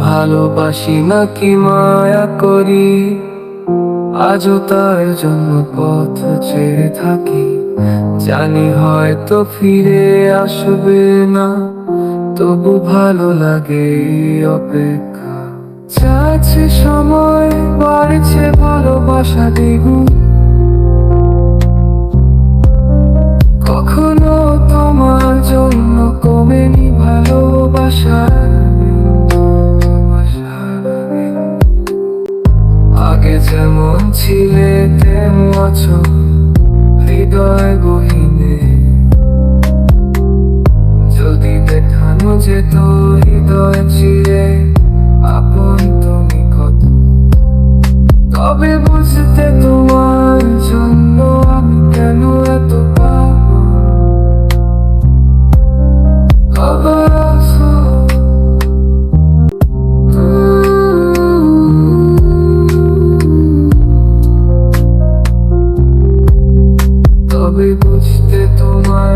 ভালোবাসি নাকি মায়া করি? আজও তার জন্য পথ ছেড়ে থাকি। জানি হয়তো ফিরে আসবে না, তবু ভালো লাগে অপেক্ষা। যাচ্ছে সময় যেমন ছিলে, তেমন আছো হৃদয় গহিনে। যদি দেখানো যেত হৃদয় চিরে আপন তুমি কত তবে বুঝতে তোমার তবে বুঝতে তোমার